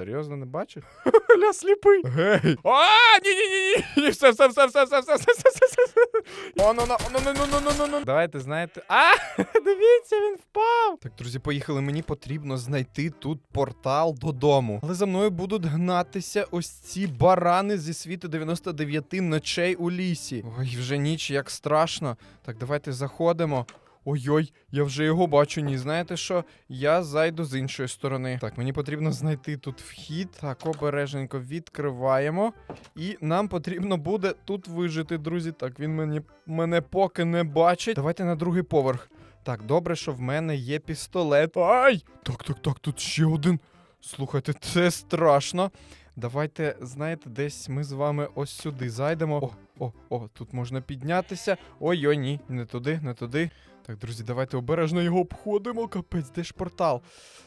серйозно не бачиш? Ля сліпий. Гей. А, ні, ні, ні, ні. Все, все, все, все, все, все, все, все, все, все. О, ну, ну, ну, ну, ну, ну, ну, ну. Давайте, знаєте. А, дивіться, він впав. Так, друзі, поїхали. Мені потрібно знайти тут портал додому. Але за мною будуть гнатися ось ці барани зі світу 99 ночей у лісі. Ой, вже ніч, як страшно. Так, давайте заходимо. Ой-ой, я вже його бачу. Ні, знаєте що? Я зайду з іншої сторони. Так, мені потрібно знайти тут вхід. Так, обережненько відкриваємо. І нам потрібно буде тут вижити, друзі. Так, він мені, мене поки не бачить. Давайте на другий поверх. Так, добре, що в мене є пістолет. Ай! Так, так, так, тут ще один. Слухайте, це страшно. Давайте, знаєте, десь ми з вами ось сюди зайдемо. О, о, о, тут можна піднятися. Ой-ой, ні, не туди, не туди. Так, друзі, давайте обережно його обходимо. Капець, де ж портал?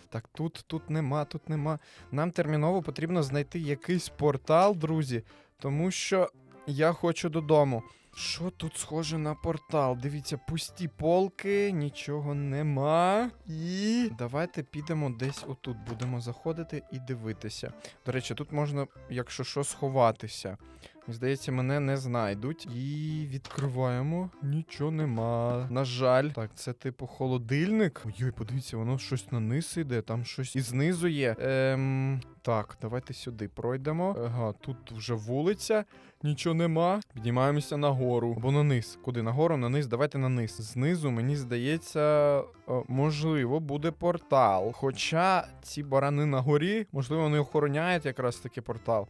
Так, тут, тут нема, тут нема. Нам терміново потрібно знайти якийсь портал, друзі, тому що я хочу додому. Що тут схоже на портал? Дивіться, пусті полки, нічого нема. І давайте підемо десь отут. Будемо заходити і дивитися. До речі, тут можна, якщо що, сховатися. Здається, мене не знайдуть. І відкриваємо. Нічого нема. На жаль. Так, це типу холодильник. Ой, подивіться, воно щось на низ іде, там щось і знизу є. Ем, так, давайте сюди пройдемо. Ага, тут вже вулиця, нічого нема. Піднімаємося нагору. Або на низ. Куди? Нагору, на низ? Давайте на низ. Знизу, мені здається, можливо, буде портал. Хоча ці барани на горі, можливо, вони охороняють якраз таки портал.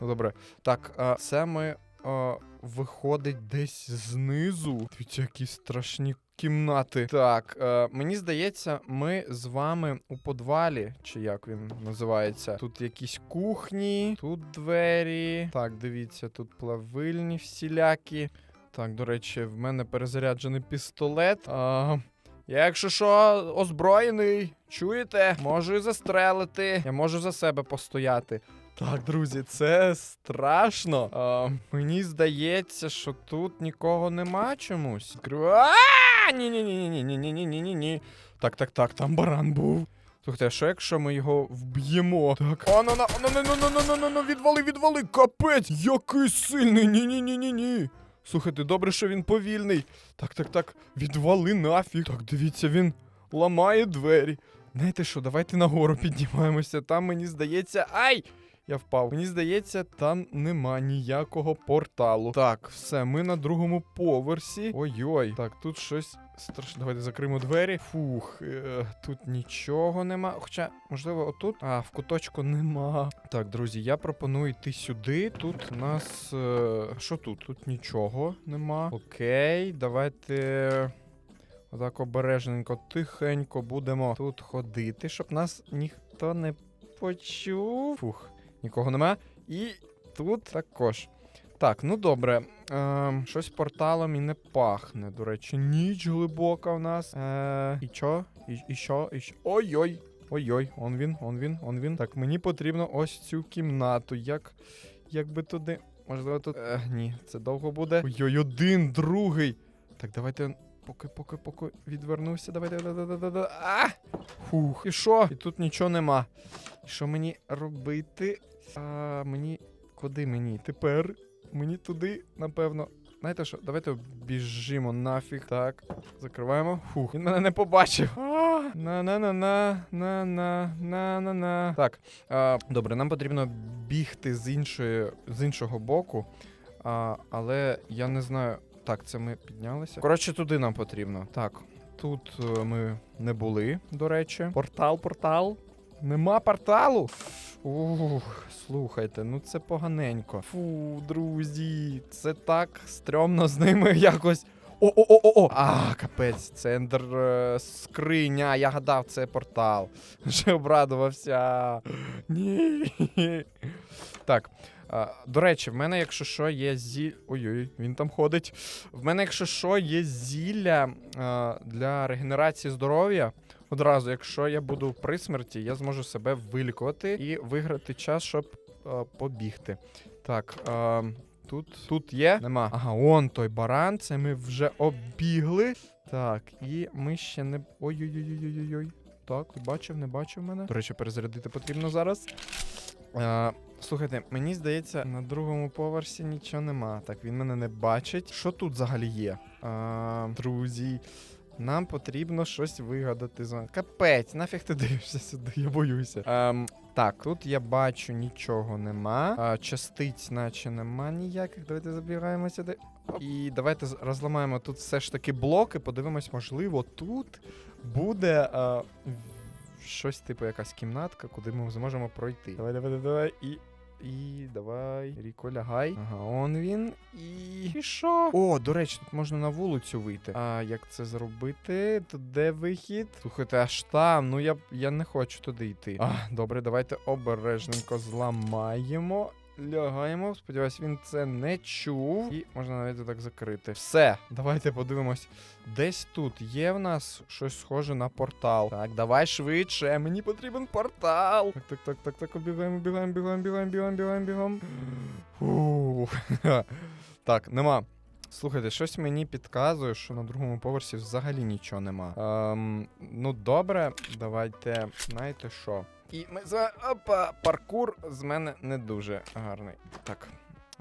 Ну добре. Так, це ми виходить десь знизу. Дивіться, які страшні кімнати. Так, е, мені здається, ми з вами у подвалі, чи як він називається. Тут якісь кухні, тут двері. Так, дивіться, тут плавильні всілякі. Так, до речі, в мене перезаряджений пістолет. А, я, якщо що, озброєний, чуєте? Можу і застрелити. Я можу за себе постояти. Так, друзі, це страшно. А, мені здається, що тут нікого нема чомусь. Відкриваю- А! Ні, ні, ні, ні, ні, ні, ні, ні, ні, ні. Так, так, так, там баран був. Слухайте, а що якщо ми його вб'ємо? Так. О, ну, ну, ну, ну, ну, ну, ну, ну, відвали, відвали, капець! Який сильний! Ні, ні, ні, ні, ні. Слухайте, добре, що він повільний. Так, так, так, відвали нафіг. Так, дивіться, він ламає двері. Знаєте що, давайте нагору піднімаємося. Там мені здається. Ай! Я впав. Мені здається, там нема ніякого порталу. Так, все, ми на другому поверсі. Ой-ой. Так, тут щось страшне. Давайте закриємо двері. Фух, е, тут нічого нема. Хоча, можливо, отут. А, в куточку нема. Так, друзі, я пропоную йти сюди. Тут у нас. Е, що тут? Тут нічого нема. Окей, давайте. Отак обережненько, тихенько будемо тут ходити, щоб нас ніхто не почув. Фух, нікого нема. І тут також. Так, ну добре. Ем, щось порталом і не пахне. До речі, ніч глибока в нас. Е, і чо? І, і що? І що? Ой-ой. Ой-ой, он він, он він, он він. Так, мені потрібно ось цю кімнату. Як. Як би туди. Можливо, тут. Е, ні, це довго буде. Ой-ой, один, другий. Так, давайте. Поки, поки, поки відвернувся. Давайте. да-да-да-да-да. А! Фух, і що? І тут нічого нема. І що мені робити? А, мені. Куди мені? Тепер мені туди, напевно. Знаєте що? Давайте біжимо нафіг. Так, закриваємо. Фух, він мене не побачив. На-на-на-на, на-на-на-на-на. Так, а, добре, нам потрібно бігти з іншої, з іншого боку. А, але я не знаю. Так, це ми піднялися. Коротше, туди нам потрібно. Так, тут е, ми не були, до речі. Портал, портал. Нема порталу. Ух, слухайте, ну це поганенько. Фу, друзі, це так стрьомно з ними якось. О-о-о-о! А, капець, це ендер скриня. Я гадав, це портал. Вже обрадувався. Ні. Так. А, до речі, в мене, якщо що, є зі. Ой-ой, він там ходить. В мене, якщо що, є зілля а, для регенерації здоров'я. Одразу, якщо я буду при смерті, я зможу себе вилікувати і виграти час, щоб а, побігти. Так, а, тут, тут є? Нема. Ага, он той баран, це ми вже оббігли. Так, і ми ще не. Ой-ой-ой-ой-ой-ой. Так, бачив, не бачив мене. До речі, перезарядити потрібно зараз. Е, слухайте, мені здається, на другому поверсі нічого нема. Так, він мене не бачить. Що тут взагалі є? Е, друзі. Нам потрібно щось вигадати. Капець, нафіг ти дивишся сюди, я боюся. Ем, так, тут я бачу нічого нема. А, частиць, наче нема ніяких. Давайте забігаємо сюди. І давайте розламаємо тут все ж таки блоки. Подивимось, можливо, тут буде а, щось типу якась кімнатка, куди ми зможемо пройти. Давай, давай, давай, давай. І. І давай, Ріко, лягай. Ага, он він. І. І що? О, до речі, тут можна на вулицю вийти. А як це зробити? Тут де вихід? Слухайте, аж там. Ну я, я не хочу туди йти. А, добре, давайте обережненько зламаємо. Лягаємо. Сподіваюсь, він це не чув. І можна навіть так закрити. Все, давайте подивимось. Десь тут є в нас щось схоже на портал. Так, давай швидше. Мені потрібен портал. Так, так, так, так, так. Обігаємо, бігаємо, бігаємо, бігаємо, бігаємо, бігаємо, бігаємо. Так, нема. Слухайте, щось мені підказує, що на другому поверсі взагалі нічого нема. Ем, ну добре, давайте. Знаєте що? І ми за. Опа, паркур з мене не дуже гарний. Так,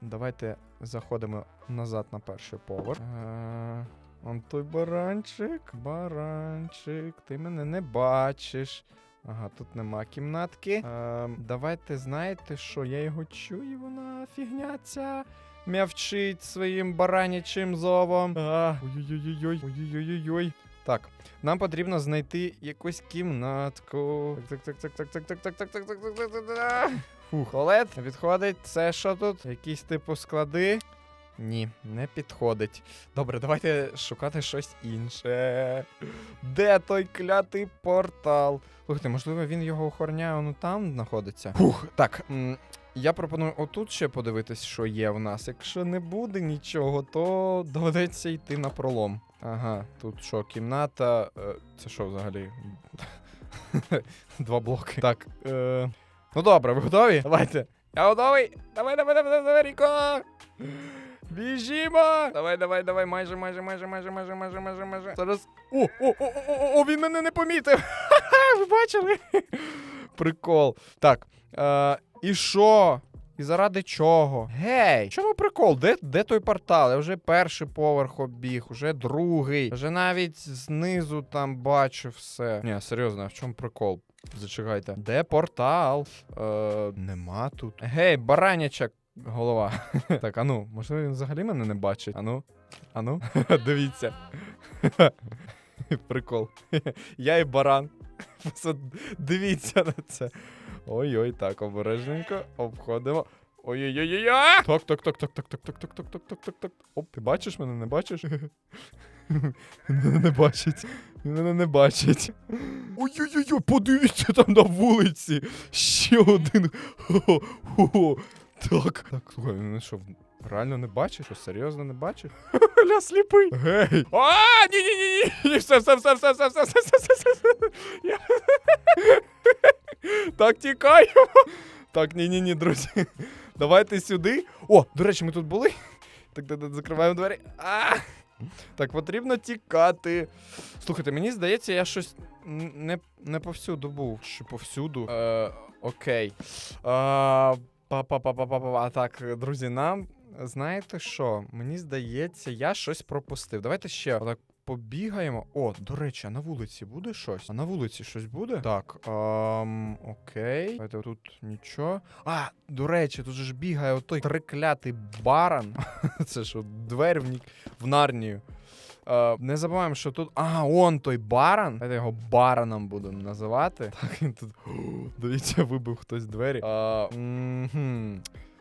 давайте заходимо назад на перший поверх. Е, он той баранчик. Баранчик, ти мене не бачиш. Ага, тут нема кімнатки. Ем, давайте знаєте, що я його чую, вона фігня ця м'явчить своїм баранячим зовом. Ой-ой-ой-ой, ой-ой-ой-ой. Так, нам потрібно знайти якусь кімнатку. Так, так, так. Фух, Олет, підходить. Це що тут? Якісь типу склади? Ні, не підходить. Добре, давайте шукати щось інше. Де той клятий портал? Слухайте, можливо, він його охороняє, воно там знаходиться. Фух, так. я пропоную отут ще подивитись, що є в нас. Якщо не буде нічого, то доведеться йти на пролом. Ага, тут що, кімната. Е, це що взагалі? Два блоки. Так. Е... Ну добре, ви готові? Давайте. Я готовий. Давай, давай, давай, давай, Ріко. Біжімо! Давай, давай, давай, майже, майже, майже, майже, майже, майже, майже, майже. Зараз. О, о, о, о, о, о, він мене не помітив. Ха-ха, ви бачили? Прикол. Так. Е, і що? І заради чого? Гей! Чому прикол? Де, де той портал? Я вже перший поверх обіг, вже другий. Вже навіть знизу там бачу все. Ні, серйозно, а в чому прикол? Зачекайте. Де портал? Е, нема тут. Гей, бараняча голова. так, ану, можливо, він взагалі мене не бачить. Ану, ану, дивіться. Прикол. Я і баран. Дивіться на це. Ой-ой, так, обережненько, обходимо. Ой-ой-ой-ой! Так, так, так, так, так, так, так, так, так, так, так, так, так. Оп, ти бачиш мене, не бачиш? Він мене не бачить. Він мене не бачить. Ой-ой-ой, подивіться там на вулиці. Ще один. Хо-хо. Так. Так, слухай, він що, реально не бачиш? Що, серйозно не бачиш? Ля сліпий. Гей. А, ні, ні, ні, ні. Все, все, все, все, все, все, все, все, все, все, Так, тікаємо. Так, ні, ні, друзі. Давайте сюди. О, до речі, ми тут були. Так, так, так, закриваємо двері. А! Так, потрібно тікати. Слухайте, мені здається, я щось не, не повсюду був. Чи повсюду? Е, окей. Па-па-па-па-па-па. Так, друзі, нам. Знаєте що? Мені здається, я щось пропустив. Давайте ще отак побігаємо. О, до речі, а на вулиці буде щось? А на вулиці щось буде? Так, ем, окей. Давайте тут нічого. А, до речі, тут же ж бігає отой триклятий баран. Це що, двері в, ні... в нарнію. Е, не забуваємо, що тут. А, он той баран. Давайте його бараном будемо називати. Так, він тут. Дивіться, вибив хтось двері. Е, давайте.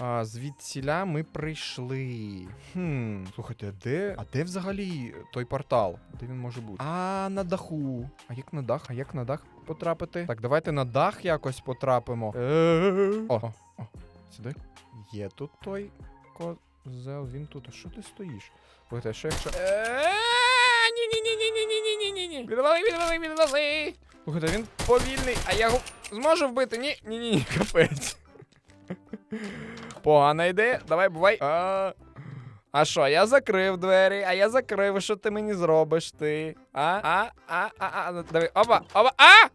А, звідсіля ми прийшли. Хм, слухайте, а де? А де взагалі той портал? Де він може бути? А, на даху. А як на дах? А як на дах потрапити? Так, давайте на дах якось потрапимо. Е-е-е. О, о, о, сюди. Є тут той Зел, він тут. А що ти стоїш? Слухайте, що якщо. Ні-ні-ні-ні-ні-ні-ні-ні-ні. Відвали, відвали, відвали. Слухайте, він повільний, а я його зможу вбити? Ні, ні, ні, капець. Погана ідея. Давай, бувай. А, а що, я закрив двері, а я закрив, що ти мені зробиш ти? А, а, а, а, а, давай, опа, опа, а!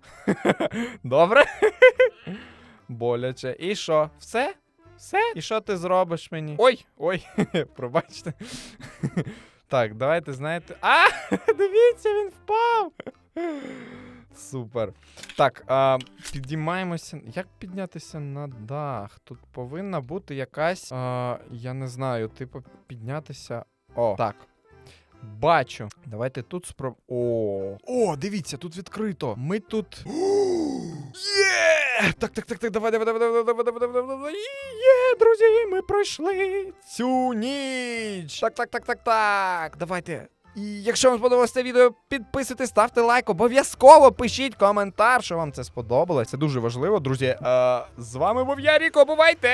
Добре. Боляче. І що? Все? Все? І що ти зробиш мені? Ой, ой, пробачте. Так, давайте, знаєте. А! Дивіться, він впав! Супер. Так, а, підіймаємося. Як піднятися на дах? Тут повинна бути якась. А, я не знаю, типу, піднятися. О, так. Бачу. Давайте тут спроб. О! О, дивіться, тут відкрито. Ми тут. Є! Так, так, так, так, давай, давай, давай, давай, давай, давай, давай, давай. Є, друзі, ми пройшли цю ніч. Так, так, так, так, так. Давайте. І якщо вам сподобалося це відео, підписуйтесь, ставте лайк, обов'язково пишіть коментар, що вам це сподобалося. Це дуже важливо, друзі. Е, з вами був я, Ріко, бувайте!